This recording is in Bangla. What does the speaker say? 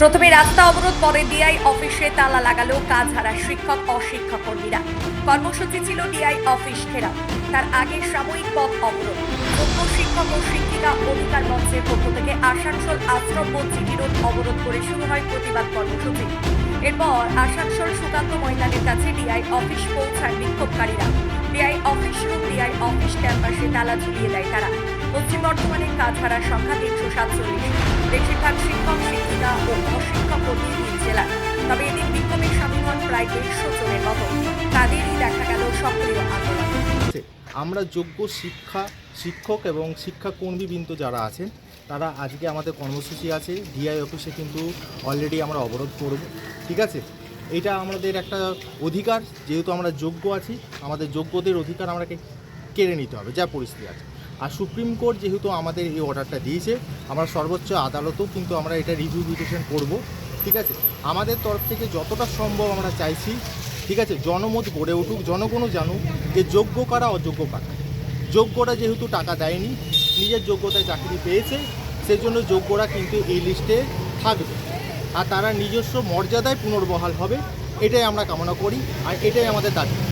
প্রথমে রাস্তা অবরোধ, পরে ডিআই অফিসে তালা লাগালো কাজ হারা শিক্ষক, অশিক্ষক শিক্ষাকর্মীরা কর্মসূচি ছিল ডিআই অফিস ঘেরাও। তার আগে সাময়িক পথ অবরোধ। যোগ্য শিক্ষক ও শিক্ষিকা অধিকার মঞ্চের পক্ষ থেকে আসানসোল আশ্রম মসজিদ রোড অবরোধ করে শুরু হয় প্রতিবাদ কর্মসূচি। এরপর আসানসোল সুকান্ত ময়দানের কাছে ডিআই অফিস পৌঁছায় বিক্ষোভকারীরা। DI office room DI office ক্যাম্পাসে তালা ঝুলিয়ে দেয় তারা। পশ্চিম বর্ধমানে কাজ হারার সংখ্যা তিনশো সাতচল্লিশ। বেশিরভাগ শিক্ষক, শিক্ষিকা ও অশিক্ষক নিজ জেলার। তবে এদিন বিক্ষোভে সামিল হন প্রায় দেড়শো জনের মতো। তাদেরই দেখা গেল সক্রিয় আন্দোলন। আমরা যোগ্য শিক্ষা, শিক্ষক এবং শিক্ষাকর্মীবৃন্দ যারা আছেন, তারা আজকে আমাদের কর্মসূচি আছে। ডিআই অফিসে কিন্তু অলরেডি আমরা অবরোধ করব। ঠিক আছে? এটা আমাদের একটা অধিকার। যেহেতু আমরা যোগ্য আছি, আমাদের যোগ্যদের অধিকার আমাকে কেড়ে নিতে হবে। যা পরিস্থিতি আছে। আর সুপ্রিম কোর্ট যেহেতু আমাদের এই অর্ডারটা দিয়েছে, আমরা সর্বোচ্চ আদালতেও কিন্তু আমরা এটা রিভিউ পিটিশন করব, ঠিক আছে? আমাদের তরফ থেকে যতটা সম্ভব আমরা চাইছি, ঠিক আছে? জনমত গড়ে উঠুক, জনগণও জানুক যে যোগ্য কারা, অযোগ্য কারা। যোগ্যরা যেহেতু টাকা দেয়নি, নিজের যোগ্যতায় চাকরি পেয়েছে, সেজন্য যোগ্যরা কিন্তু এই লিস্টে থাকবে। আর তারা নিজস্ব মর্যাদায় পুনর্বহাল হবে, এটাই আমরা কামনা করি, আর এটাই আমাদের দাবি।